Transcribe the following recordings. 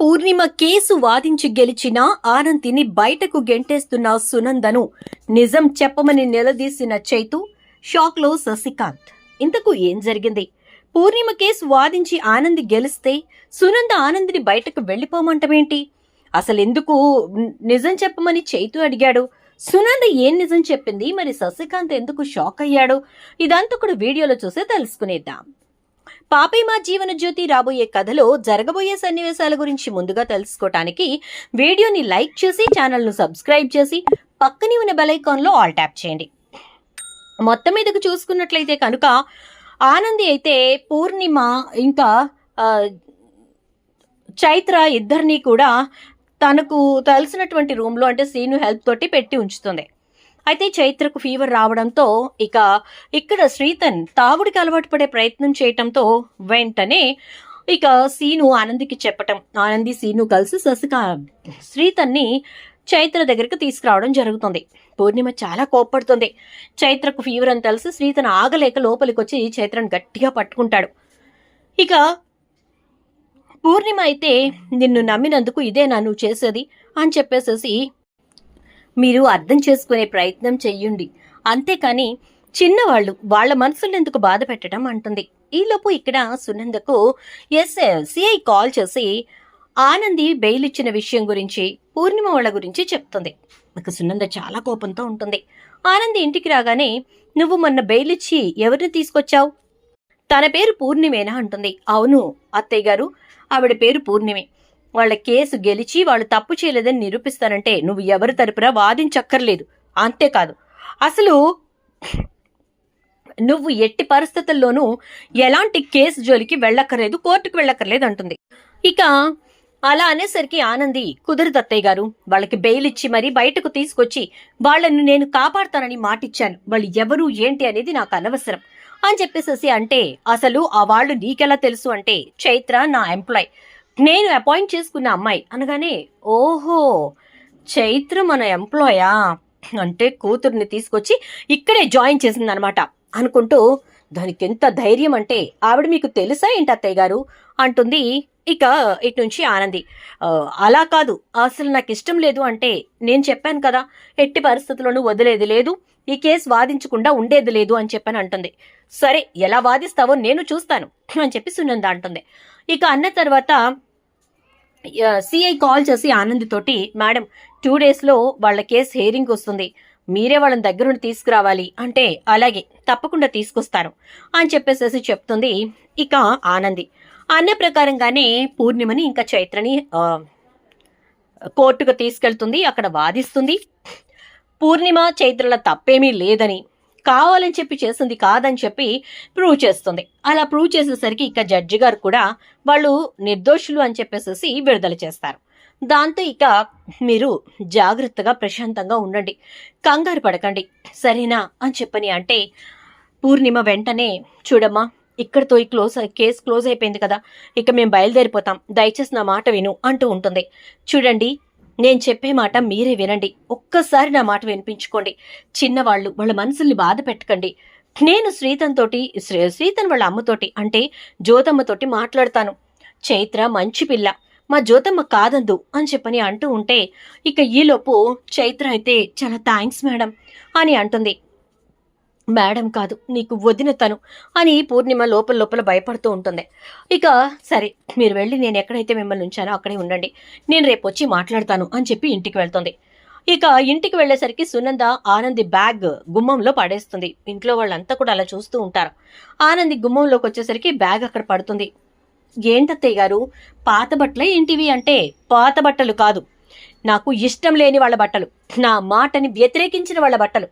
పూర్ణిమ case వాదించి గెలిచిన ఆనందిని బయటకు గెంటేస్తున్న సునందను నిజం చెప్పమని నిలదీసిన చైతు షాక్లో శశికాంత్. ఇంతకు ఏం జరిగింది? పూర్ణిమ కేసు వాదించి ఆనంది గెలిస్తే సునంద ఆనందిని బయటకు వెళ్ళిపోమంటమేంటి? అసలెందుకు నిజం చెప్పమని చైతు అడిగాడు. సునంద ఏం నిజం చెప్పింది? మరి శశికాంత్ ఎందుకు షాక్ అయ్యాడు? ఇదంతా కూడా వీడియోలో చూసి తెలుసుకునేద్దాం. పాపే మా జీవన జ్యోతి రాబోయే కథలో జరగబోయే సన్నివేశాల గురించి ముందుగా తెలుసుకోవటానికి వీడియోని లైక్ చేసి ఛానల్ను సబ్స్క్రైబ్ చేసి పక్కనే ఉన్న బెలైకాన్లో ఆల్ ట్యాప్ చేయండి. మొత్తం మీదకు చూసుకున్నట్లయితే కనుక ఆనంది అయితే పూర్ణిమ ఇంకా చైత్ర ఇద్దరినీ కూడా తనకు తెలిసినటువంటి రూమ్లో అంటే సీను హెల్ప్ తోటి పెట్టి ఉంచుతుంది. అయితే చైత్రకు ఫీవర్ రావడంతో ఇక ఇక్కడ శ్రీతన్ తాగుడికి అలవాటు పడే ప్రయత్నం చేయటంతో వెంటనే ఇక సీను ఆనందికి చెప్పటం. ఆనంది సీను కలిసి శశిక శ్రీతన్ని చైత్ర దగ్గరికి తీసుకురావడం జరుగుతుంది. పూర్ణిమ చాలా కోప్పడుతుంది. చైత్రకు ఫీవర్ అని తెలిసి శ్రీతన్ ఆగలేక లోపలికి వచ్చి చైత్రను గట్టిగా పట్టుకుంటాడు. ఇక పూర్ణిమ అయితే నిన్ను నమ్మినందుకు ఇదేనా నువ్వు చేసేది అని చెప్పేసేసి మీరు అర్థం చేసుకునే ప్రయత్నం చెయ్యండి. అంతేకాని చిన్నవాళ్ళు వాళ్ళ మనసులు ఎందుకు బాధ పెట్టడం అంటుంది. ఈలోపు ఇక్కడ సునందకు ఎస్ సిఐ కాల్ చేసి ఆనంది బెయిల్ ఇచ్చిన విషయం గురించి పూర్ణిమ వాళ్ళ గురించి చెప్తుంది. ఇక సునంద చాలా కోపంతో ఉంటుంది. ఆనంది ఇంటికి రాగానే నువ్వు మొన్న బెయిల్ ఇచ్చి ఎవరిని తీసుకొచ్చావు? తన పేరు పూర్ణిమేనా? అంటుంది. అవును అత్తయ్య గారు. ఆవిడ పేరు పూర్ణిమే. వాళ్ళ కేసు గెలిచి వాళ్ళు తప్పు చేయలేదని నిరూపిస్తారంటే నువ్వు ఎవరి తరపున వాదించక్కర్లేదు. అంతేకాదు. అసలు నువ్వు ఎట్టి పరిస్థితుల్లోనూ ఎలాంటి కేసు జోలికి వెళ్ళక్కర్లేదు కోర్టుకు వెళ్ళక్కర్లేదు అంటుంది. ఇక అలా అనేసరికి ఆనంది కుదురు దత్తయ్య గారు వాళ్ళకి బెయిల్ ఇచ్చి మరీ బయటకు తీసుకొచ్చి వాళ్ళను నేను కాపాడతానని మాటిచ్చాను. వాళ్ళు ఎవరు ఏంటి అనేది నాకు అనవసరం అని చెప్పేసేసి అంటే అసలు ఆ వాళ్ళు నీకెలా తెలుసు అంటే చైత్ర నా ఎంప్లాయ్. నేను అపాయింట్ చేసుకున్న అమ్మాయి. అనగానే ఓహో చైత్ర మన ఎంప్లాయా అంటే కూతుర్ని తీసుకొచ్చి ఇక్కడే జాయిన్ చేసిందనమాట అనుకుంటూ దానికి ఎంత ధైర్యం అంటే ఆవిడ మీకు తెలుసా ఏంటి అత్తయ్య గారు? అంటుంది ఇక ఇటు నుంచి ఆనంది. అలా కాదు. అసలు నాకు ఇష్టం లేదు అంటే నేను చెప్పాను కదా ఎట్టి పరిస్థితుల్లోనూ వదిలేది లేదు. ఈ కేసు వాదించకుండా ఉండేది లేదు అని చెప్పని అంటుంది. సరే ఎలా వాదిస్తావో నేను చూస్తాను అని చెప్పి సునంద అంటుంది. ఇక అన్న తర్వాత సిఐ కాల్ చేసి ఆనందితోటి మేడం టూ డేస్లో వాళ్ళ కేసు హెయిరింగ్ వస్తుంది. మీరే వాళ్ళని దగ్గరుండి తీసుకురావాలి. అంటే అలాగే తప్పకుండా తీసుకొస్తాను అని చెప్పేసేసి చెప్తుంది ఇక ఆనంది. అన్న ప్రకారంగానే పూర్ణిమని ఇంకా చైత్రని కోర్టుకు తీసుకెళ్తుంది అక్కడ వాదిస్తుంది. పూర్ణిమ చైత్రల తప్పేమీ లేదని కావాలని చెప్పి చేసింది కాదని చెప్పి ప్రూవ్ చేస్తుంది. అలా ప్రూవ్ చేసేసరికి ఇక జడ్జి గారు కూడా వాళ్ళు నిర్దోషులు అని చెప్పేసేసి విడుదల చేస్తారు. దాంతో ఇక మీరు జాగ్రత్తగా ప్రశాంతంగా ఉండండి. కంగారు పడకండి. సరేనా అని చెప్పని అంటే పూర్ణిమ వెంటనే చూడమ్మా ఇక్కడితో ఈ క్లోజ్ కేసు క్లోజ్ అయిపోయింది కదా ఇక మేము బయలుదేరిపోతాం. దయచేసి నా మాట విను అంటూ ఉంటుంది. చూడండి నేను చెప్పే మాట మీరే వినండి. ఒక్కసారి నా మాట వినిపించుకోండి. చిన్నవాళ్ళు వాళ్ళ మనసుల్ని బాధ పెట్టకండి. నేను శ్రీతన్ తోటి శ్రీ- శ్రీతన్ వాళ్ళ అమ్మతోటి అంటే జ్యోతమ్మతోటి మాట్లాడతాను. చైత్ర మంచి పిల్ల. మా జ్యోతమ్మ కాదందు అని చెప్పని అంటూ ఉంటే ఇక ఈలోపు చైత్ర అయితే చాలా థ్యాంక్స్ మేడం అని అంటుంది. మేడం కాదు నీకు వదిన తను అని పూర్ణిమ లోపల లోపల భయపడుతూ ఉంటుంది. ఇక సరే మీరు వెళ్ళి నేను ఎక్కడైతే మిమ్మల్ని ఉంచానో అక్కడే ఉండండి. నేను రేపు వచ్చి మాట్లాడతాను అని చెప్పి ఇంటికి వెళ్తుంది. ఇక ఇంటికి వెళ్ళేసరికి సునంద ఆనంది బ్యాగ్ గుమ్మంలో పడేస్తుంది. ఇంట్లో వాళ్ళంతా కూడా అలా చూస్తూ ఉంటారు. ఆనంది గుమ్మంలోకి వచ్చేసరికి బ్యాగ్ అక్కడ పడుతుంది. ఏంటత్తయ్య గారు పాత బట్టలే ఏంటివి అంటే? పాత బట్టలు కాదు. నాకు ఇష్టం లేని వాళ్ళ బట్టలు. నా మాటని వ్యతిరేకించిన వాళ్ళ బట్టలు.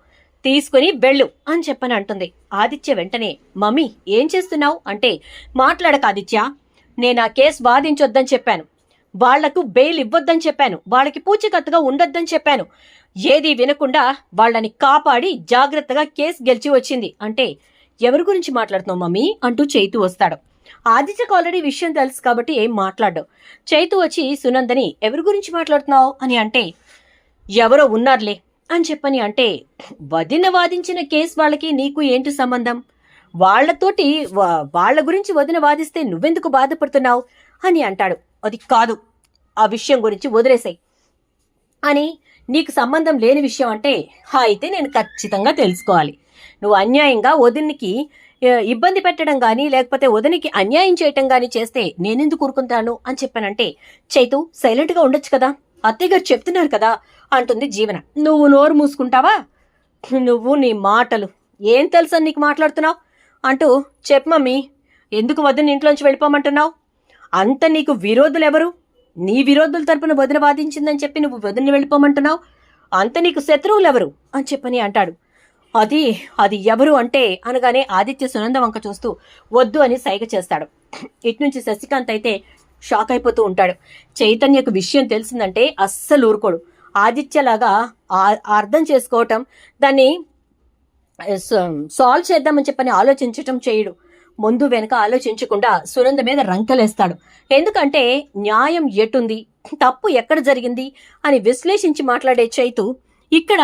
తీసుకుని వెళ్ళు అని చెప్పని అంటుంది. ఆదిత్య వెంటనే మమ్మీ ఏం చేస్తున్నావు? అంటే మాట్లాడక ఆదిత్య నేను ఆ కేసు వాదించొద్దని చెప్పాను. వాళ్ళకు బెయిల్ ఇవ్వొద్దని చెప్పాను. వాళ్ళకి పూచికత్తుగా ఉండొద్దని చెప్పాను. ఏది వినకుండా వాళ్ళని కాపాడి జాగ్రత్తగా కేసు గెలిచి వచ్చింది. అంటే ఎవరి గురించి మాట్లాడుతున్నావు మమ్మీ? అంటూ చైతు వస్తాడు. ఆదిత్యకు ఆల్రెడీ విషయం తెలుసు కాబట్టి ఏం మాట్లాడు చైతు వచ్చి సునందని ఎవరి గురించి మాట్లాడుతున్నావు? అని అంటే ఎవరో ఉన్నారులే. అని చెప్పని అంటే వదిన వాదించిన కేసు వాళ్ళకి నీకు ఏంటి సంబంధం? వాళ్ళతోటి వాళ్ళ గురించి వదిన వాదిస్తే నువ్వెందుకు బాధపడుతున్నావు అని అంటాడు. అది కాదు. ఆ విషయం గురించి వదిలేసాయి. అని నీకు సంబంధం లేని విషయం అంటే "హా, అయితే నేను ఖచ్చితంగా తెలుసుకోవాలి. నువ్వు అన్యాయంగా వదినికి ఇబ్బంది పెట్టడం కానీ లేకపోతే వదినికి అన్యాయం చేయటం కానీ చేస్తే నేనెందుకు ఊరుకుంటాను అని చెప్పానంటే చైతు సైలెంట్గా ఉండొచ్చు కదా? అత్తయ్యగారు చెప్తున్నారు కదా అంటుంది జీవన. నువ్వు నోరు మూసుకుంటావా? నువ్వు నీ మాటలు. ఏం తెలుసా నీకు మాట్లాడుతున్నావు? అంటూ చెప్పు మమ్మీ ఎందుకు వదిన ఇంట్లోంచి వెళ్ళిపోమంటున్నావు? అంత నీకు విరోధులు ఎవరు నీ విరోధుల తరపున వదిన వాదించిందని చెప్పి నువ్వు వదిన వెళ్ళిపోమంటున్నావు? అంత నీకు శత్రువులు ఎవరు అని చెప్పని అంటాడు. అది అది ఎవరు అంటే? అనగానే ఆదిత్య సునంద వంక చూస్తూ వద్దు అని సైగ చేస్తాడు. ఇటు నుంచి శశికాంత్ అయితే షాక్ అయిపోతూ ఉంటాడు. చైతన్యకు విషయం తెలిసిందంటే అస్సలు ఊరుకోడు. ఆదిత్యలాగా అర్థం చేసుకోవటం దాన్ని సాల్వ్ చేద్దామని చెప్పని ఆలోచించటం చేయడు. ముందు వెనుక ఆలోచించకుండా సునంద మీద రంకలేస్తాడు. ఎందుకంటే న్యాయం ఎటుంది తప్పు ఎక్కడ జరిగింది అని విశ్లేషించి మాట్లాడే చైతు ఇక్కడ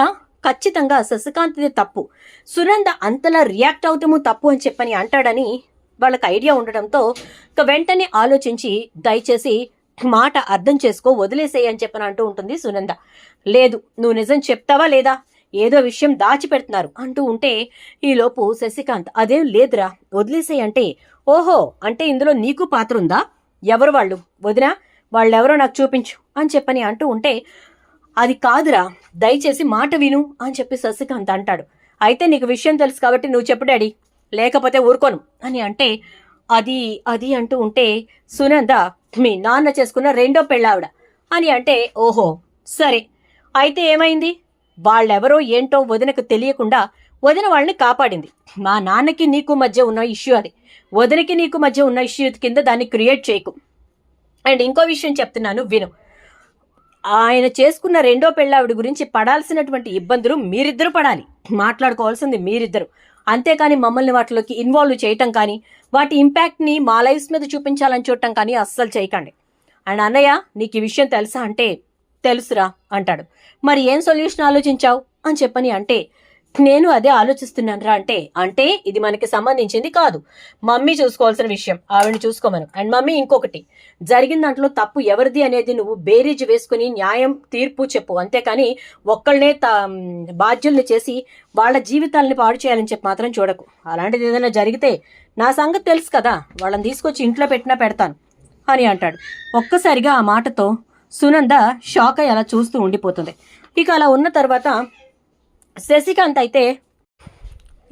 ఖచ్చితంగా శశికాంత్ది తప్పు. సునంద అంతలా రియాక్ట్ అవటము తప్పు అని చెప్పని అంటాడని వాళ్ళకి ఐడియా ఉండడంతో ఇక వెంటనే ఆలోచించి దయచేసి మాట అర్థం చేసుకో వదిలేసేయి అని చెప్పని అంటూ ఉంటుంది సునంద. లేదు నువ్వు నిజం చెప్తావా లేదా? ఏదో విషయం దాచిపెడుతున్నారు అంటూ ఉంటే ఈలోపు శశికాంత్ అదేం లేదురా వదిలేసేయి అంటే ఓహో అంటే ఇందులో నీకు పాత్ర ఉందా? ఎవరు వాళ్ళు? వదినా వాళ్ళెవరో నాకు చూపించు అని చెప్పని అంటూ ఉంటే అది కాదురా దయచేసి మాట విను అని చెప్పి శశికాంత్ అంటాడు. అయితే నీకు విషయం తెలుసు కాబట్టి నువ్వు చెప్పు డాడీ. లేకపోతే ఊరుకోను. అని అంటే అది అది అంటూ ఉంటే సునంద మీ నాన్న చేసుకున్న రెండో పెళ్ళావిడ. అని అంటే ఓహో సరే. అయితే ఏమైంది? వాళ్ళెవరో ఏంటో వదినకు తెలియకుండా వదిన వాళ్ళని కాపాడింది. మా నాన్నకి నీకు మధ్య ఉన్న ఇష్యూ అది. వదినకి నీకు మధ్య ఉన్న ఇష్యూ కింద దాన్ని క్రియేట్ చేయకు. అండ్ ఇంకో విషయం చెప్తున్నాను విను. ఆయన చేసుకున్న రెండో పెళ్ళావిడ గురించి పడాల్సినటువంటి ఇబ్బందులు మీరిద్దరూ పడాలి. మాట్లాడుకోవాల్సింది మీరిద్దరు. అంతేకాని మమ్మల్ని వాటిలోకి ఇన్వాల్వ్ చేయటం కానీ వాటి ఇంపాక్ట్ని మా లైఫ్స్ మీద చూపించాలని చూడటం కానీ అస్సలు చేయకండి. అండ్ అన్నయ్య నీకు ఈ విషయం తెలుసా అంటే తెలుసురా అంటాడు. మరి ఏం సొల్యూషన్ ఆలోచించావు? అని చెప్పని అంటే నేను అదే ఆలోచిస్తున్నాను రా అంటే అంటే ఇది మనకి సంబంధించింది కాదు. మమ్మీ చూసుకోవాల్సిన విషయం ఆవిడని చూసుకోమను. అండ్ మమ్మీ ఇంకొకటి జరిగిన దాంట్లో తప్పు ఎవరిది అనేది నువ్వు బేరీజ్ వేసుకుని న్యాయం తీర్పు చెప్పు. అంతేకాని ఒక్కళ్ళనే తా బాధ్యుల్ని చేసి వాళ్ళ జీవితాలని పాడు చేయాలని చెప్పి మాత్రం చూడకు. అలాంటిది ఏదైనా జరిగితే నా సంగతి తెలుసు కదా వాళ్ళని తీసుకొచ్చి ఇంట్లో పెట్టినా పెడతాను అని అంటాడు. ఒక్కసారిగా ఆ మాటతో సునంద షాక్ అయ్యి అలా చూస్తూ ఉండిపోతుంది. ఇక అలా ఉన్న తర్వాత శశికాంత్ అయితే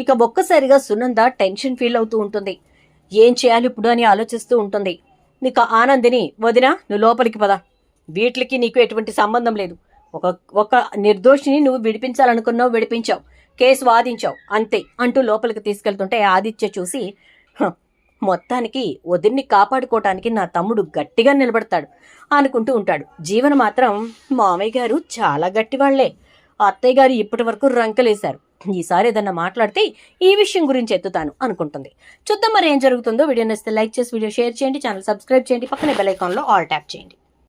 ఇక ఒక్కసారిగా సునంద టెన్షన్ ఫీల్ అవుతూ ఉంటుంది. ఏం చేయాలి ఇప్పుడు అని ఆలోచిస్తూ ఉంటుంది. నీకు ఆనందిని వదినా నువ్వు లోపలికి పద. వీటికి నీకు ఎటువంటి సంబంధం లేదు. ఒక ఒక నిర్దోషిని నువ్వు విడిపించాలనుకున్నావు విడిపించావు. కేసు వాదించావు. అంతే అంటూ లోపలికి తీసుకెళ్తుంటే ఆదిత్య చూసి మొత్తానికి వదిన్ని కాపాడుకోవటానికి నా తమ్ముడు గట్టిగా నిలబడతాడు అనుకుంటూ ఉంటాడు. జీవన మాత్రం మామయ్య గారు చాలా గట్టివాళ్ళే. అత్తయ్య గారు ఇప్పటి వరకు రంకలేశారు. ఈసారి ఏదన్నా మాట్లాడితే ఈ విషయం గురించి ఎత్తుతాను అనుకుంటుంది. చూద్దాం మరి ఏం జరుగుతుందో. వీడియో నచ్చితే లైక్ చేసి వీడియో షేర్ చేయండి ఛానల్ సబ్స్క్రైబ్ చేయండి పక్కనే బెల్ ఐకాన్లో ఆల్ ట్యాప్ చేయండి.